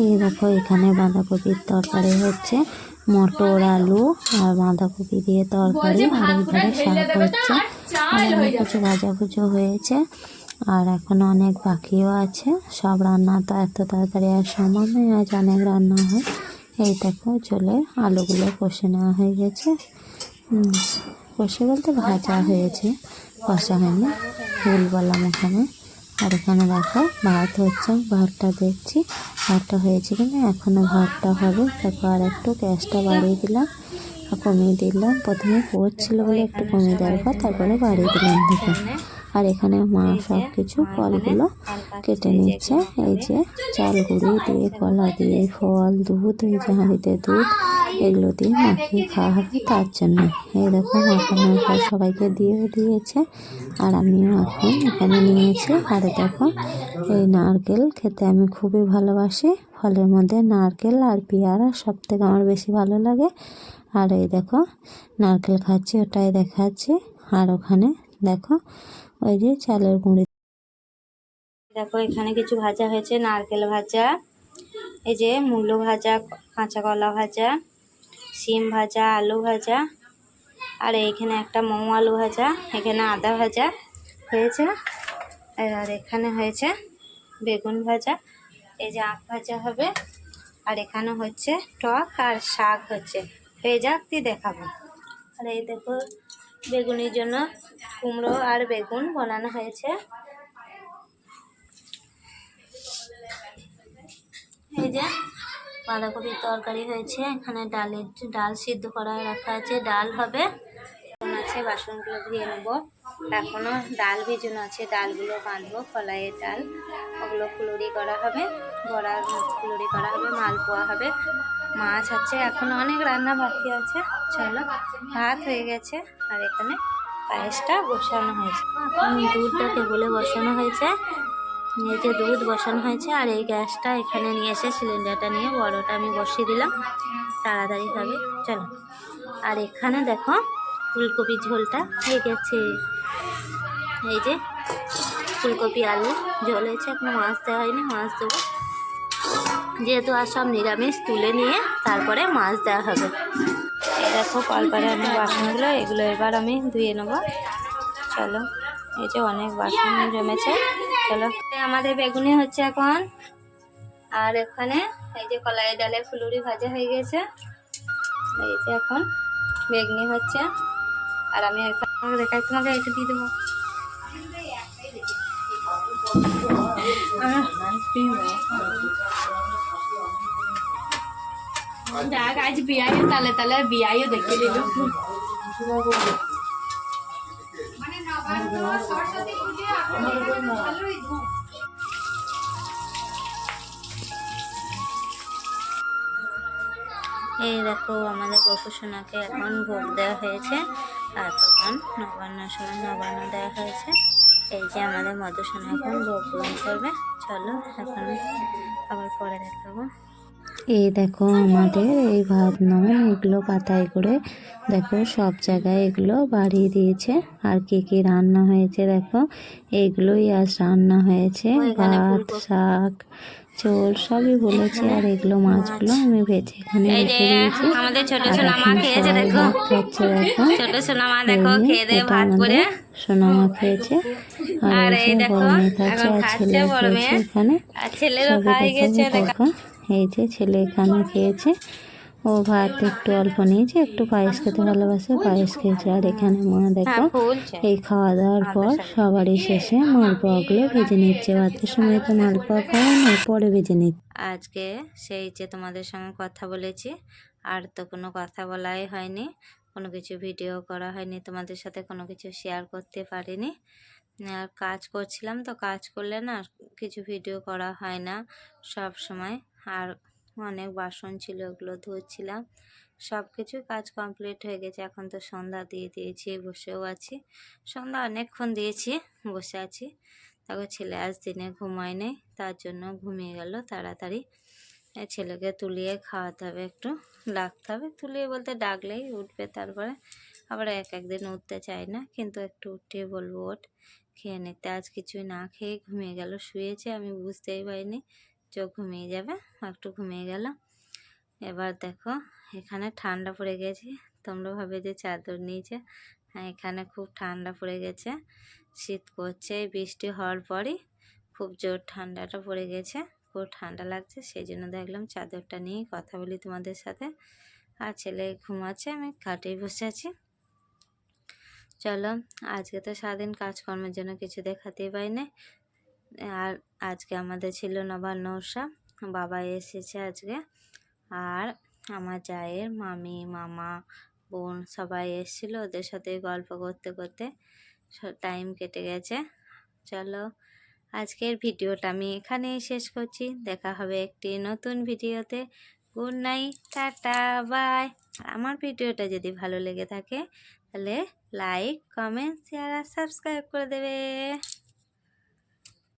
এই দেখো এখানে বাঁধাকপির তরকারি হচ্ছে। মটর আলু আর বাঁধাকপি দিয়ে তরকারি আর এখানে শাক হচ্ছে। আর অনেক কিছু হয়েছে। আর এখন অনেক বাকিও আছে। সব রান্না তো এত তাড়াতাড়ি আর সময় নেই আজ অনেক রান্না হয়। এই দেখো চলে আলুগুলো কষে নেওয়া হয়ে গেছে। কষে বলতে ভাজা হয়েছে। কষা হয়নি ভুল বললাম ওখানে আর এখানে দেখো ভাত হচ্ছে ভাতটা দেখছি। ভাতটা হয়েছে কিনা, এখনও ভাতটা হবে। তারপর আর একটু গ্যাসটা বাড়িয়ে দিলাম আর কমিয়ে দিলাম। প্রথমে পড়ছিল বলে একটু কমিয়ে দেওয়ার পর তারপরে বাড়িয়ে দিলাম দেখে। আর এখানে মা সব কিছু ফলগুলো কেটে নিচ্ছে। এই যে চাল গুঁড়ি দিয়ে, কলা দিয়ে, ফল, দুধ, এই যে হাঁড়িতে দুধ এগুলো দিয়ে মাখিয়ে খাওয়া হবে তার জন্য। এই দেখো মাখানোর পর সবাইকে দিয়েও দিয়েছে। আর আমিও এখন এখানে নিয়েছি। আর দেখো, এই নারকেল খেতে আমি খুবই ভালোবাসি। ফলের মধ্যে নারকেল আর পেয়ারা সব থেকে আমার বেশি ভালো লাগে। আর এই দেখো, নারকেল খাচ্ছি, ওটাই দেখাচ্ছি। আর ওখানে দেখো, ওই যে চালের গুঁড়ি। দেখো, এখানে কিছু ভাজা হয়েছে, নারকেল ভাজা, এই যে মূলো ভাজা, কাঁচা কলা ভাজা। শিম ভাজা, আলু ভাজা, আর এইখানে একটা মোমো আলু ভাজা, এখানে আদা ভাজা হয়েছে, আর এখানে হয়েছে বেগুন ভাজা, এই যে আখ ভাজা হবে, আর এখানে হচ্ছে টক আর শাক হচ্ছে হয়ে যাক দিয়ে দেখাবো। আর এই দেখো, বেগুনির জন্য কুমড়ো আর বেগুন বানানো হয়েছে। এই যে বাঁধাকপির তরকারি হয়েছে, এখানে ডালের ডাল সিদ্ধ করা রাখা আছে, ডাল হবে। আছে, বাসনগুলো ধুয়ে নেব। এখনও ডাল ভেজানো আছে, ডালগুলো বাঁধবো, কলাইয়ের ডাল। ওগুলো ফুলুরি করা হবে বড়ার ফুলুরি করা হবে, মালপোয়া হবে। মাছ আছে, এখনও অনেক রান্না বাকি আছে। চলো, ভাত হয়ে গেছে, আর এখানে পায়েসটা বসানো হয়েছে। এখন দুধটা টেবিলে বসানো হয়েছে। যে দুধ বসানো হয়েছে আর এই গ্যাসটা এখানে নিয়ে এসে সিলিন্ডারটা নিয়ে বড়টা আমি বসিয়ে দিলাম। তাড়াতাড়ি হবে। চলো। আর এখানে দেখো ফুলকপির ঝোলটা হয়ে গেছে। এই যে ফুলকপি আলু। ঝোল হয়েছে এখনও মাছ দেওয়া হয়নি, মাছ দেবো। যেহেতু আর সব নিরামিষ, তুলে নিয়ে তারপরে মাছ দেওয়া হবে। দেখো কলপারে আমি বাসনগুলো এগুলো এবার আমি ধুয়ে নেব। চলো। এই যে অনেক বাসন জমেছে। চলো। আমাদের বেগুনি হচ্ছে এখন। আর এখানে এই যে কলাই ডালে ফুলুরি ভাজা হয়ে গেছে। এই যে এখন বেগনি হচ্ছে। আর আমি দেখাই, তোমাকে একটু দিয়ে দেবো। যাক আজ বিয়াইও তালে তালে বিয়াইও দেখে দিল এই দেখো আমাদের গোপুসোনাকে এখন ভোগ দেওয়া হয়েছে। আর তখন নবান্নর সময় নবান্ন দেওয়া হয়েছে। এই যে আমাদের মধুসোনা এখন ভোগ গ্রহণ করবে। চলো এখন আবার পরে দেখাবো। এই দেখো আমাদের এই ভাত নয় এগুলো পাতায় করে দেখো সব জায়গায় এগুলো বাড়িয়ে দিয়েছে। আর কি কি রান্না হয়েছে দেখো? এগুলোই আজ রান্না হয়েছে। ভাত শাক চোল সবই বলেছে। আর এগুলো মাছগুলো আমি ভেজে এখানে রেখে দিয়েছি। আমাদের ছোট আর সোনা মা খেয়েছে দেখো। খাচ্ছে দেখো। ছোট সোনা মা দেখো এই খেয়ে দিয়ে ভাত করে। খেয়েছে। আর এই দেখো, বড় মেয়ে খাচ্ছে এখন আর খাচ্ছে ছেলে বড় খেয়েছে মেয়ে। এখানে। আর ছেলেরও খাই গেছে দেখো। এই যে ছেলে এখানে খেয়েছে। ও ভাত একটু অল্প নিয়েছে একটু পায়েস খেতে ভালোবাসে পায়েস খেয়েছে। আর এখানে মা দেখো হ্যাঁ এই খাওয়া দাওয়ার পর সবারই শেষে মালপোয়াগুলো ভেজে নিচ্ছে। ভাতের সময় তো মালপোয়া খাওয়া না পরে ভেজে নিচ্ছে। আজকে সেই যে তোমাদের সঙ্গে কথা বলেছি আর তো কোনো কথা বলাই হয়নি কোনো কিছু ভিডিও করা হয়নি তোমাদের সাথে কোনো কিছু শেয়ার করতে পারিনি। আর কাজ করছিলাম তো কাজ করলে না কিছু ভিডিও করা হয় না সব সময়। আর অনেক বাসন ছিল, ওগুলো ধুচ্ছিলাম। সব কিছু কাজ কমপ্লিট হয়ে গেছে। এখন তো সন্ধ্যা দিয়ে দিয়েছি, বসেও আছি। সন্ধ্যা অনেকক্ষণ দিয়েছি, বসে আছি। তারপর ছেলে আজ দিনে ঘুমায়নি তার জন্য ঘুমিয়ে গেল তাড়াতাড়ি। ছেলেকে তুলিয়ে খাওয়াতে হবে একটু, ডাকতে হবে। তুলিয়ে বলতে ডাকলেই উঠবে তারপরে। আবার এক একদিন উঠতে চায় না, কিন্তু একটু উঠিয়ে বলব, ওঠ। খেয়ে নিতে আজ কিছুই না খেয়ে ঘুমিয়ে গেল, শুয়েছে, আমি বুঝতেই পারিনি। চোখ ঘুমিয়ে যাবে একটু ঘুমিয়ে গেল। এবার দেখো, এখানে ঠান্ডা পড়ে গেছে। তোমরা ভাবে যে চাদর নিয়েছে। হ্যাঁ এখানে খুব ঠান্ডা পড়ে গেছে। শীত করছে বৃষ্টি হওয়ার পরই খুব জোর ঠান্ডাটা পড়ে গেছে। খুব ঠান্ডা লাগছে সেই জন্য দেখলাম চাদরটা নিয়ে কথা বলি তোমাদের সাথে। আর ছেলে ঘুমাচ্ছে, আমি খাটেই বসে আছি। চলো, আজকে তো সারাদিন কাজকর্মের জন্য কিছু দেখাতেই পাই না আর আজকে আমাদের ছিল নবান্ন উৎসব বাবা এসেছে আজকে। আর আমার জায়ের মামি, মামা, বোন সবাই এসেছিল ওদের সাথে গল্প করতে করতে। টাইম কেটে গেছে। চলো আজকের ভিডিওটা আমি এখানেই শেষ করছি। দেখা হবে একটি নতুন ভিডিওতে। গুড নাইট, টাটা বাই আমার ভিডিওটা যদি ভালো লেগে থাকে, তাহলে লাইক কমেন্ট শেয়ার আর সাবস্ক্রাইব করে দেবে।